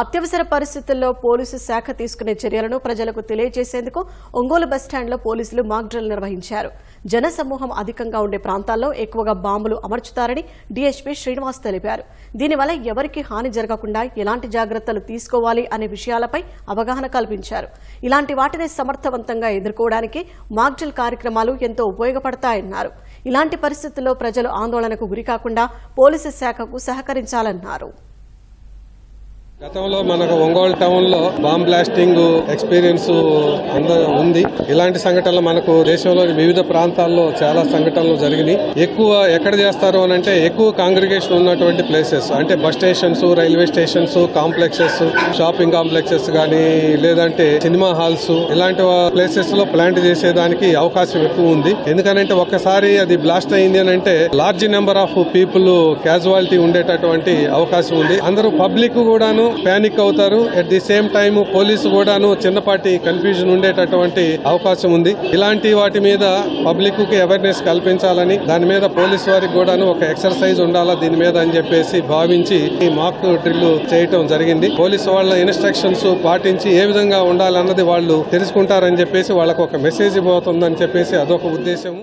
అత్యవసర పరిస్థితుల్లో పోలీసు శాఖ తీసుకునే చర్యలను ప్రజలకు తెలియజేసేందుకు ఒంగోలు బస్టాండ్లో పోలీసులు మాక్డ్రిల్ నిర్వహించారు. జనసమూహం అధికంగా ఉండే ప్రాంతాల్లో ఎక్కువగా బాంబులు అమర్చుతారని డీఎస్పీ శ్రీనివాస్ తెలిపారు. దీనివల్ల ఎవరికీ హాని జరగకుండా ఎలాంటి జాగ్రత్తలు తీసుకోవాలి అనే విషయాలపై అవగాహన కల్పించారు. ఇలాంటి వాటిని సమర్థవంతంగా ఎదుర్కోవడానికి మాక్డ్రిల్ కార్యక్రమాలు ఎంతో ఉపయోగపడతాయన్నారు. ఇలాంటి పరిస్థితుల్లో ప్రజలు ఆందోళనకు గురికాకుండా పోలీసు శాఖకు సహకరించాలన్నారు. గతంలో మనకు ఒంగోలు టౌన్లో బాంబ్ బ్లాస్టింగ్ ఎక్స్పీరియన్స్ ఉంది ఇలాంటి సంఘటనలు మనకు దేశంలోని వివిధ ప్రాంతాల్లో చాలా సంఘటనలు జరిగినాయి. ఎక్కువ ఎక్కడ చేస్తారు అని అంటే ఎక్కువ కాంగ్రిగేషన్ ఉన్నటువంటి ప్లేసెస్. అంటే bus stations railway stations complexes shopping complexes కానీ లేదంటే సినిమా హాల్స్ ఇలాంటి ప్లేసెస్లో ప్లాంట్ చేసేదానికి అవకాశం ఎక్కువ ఉంది. ఎందుకనంటే ఒక్కసారి అది బ్లాస్ట్ అయింది అని అంటే large number of people casualty ఉండేటటువంటి అవకాశం ఉంది. అందరూ పబ్లిక్ కూడాను ప్యానిక్ అవుతారు. At the same time police కూడాను చిన్నపాటి కన్ఫ్యూజన్ ఉండేటటువంటి అవకాశం ఉంది. ఇలాంటి వాటి మీద పబ్లిక్కి అవేర్నెస్ కల్పించాలని దాని మీద పోలీసు వారికి కూడాను ఒక ఎక్సర్సైజ్ ఉండాలా దీని మీద అని చెప్పేసి భావించి ఈ మాక్ డ్రిల్ చేయటం జరిగింది. పోలీసు వాళ్ళ ఇన్స్ట్రక్షన్స్ పాటించి ఏ విధంగా ఉండాలన్నది వాళ్ళు తెలుసుకుంటారని చెప్పేసి వాళ్ళకు ఒక మెసేజ్ పోతుందని చెప్పేసి అదొక ఉద్దేశం.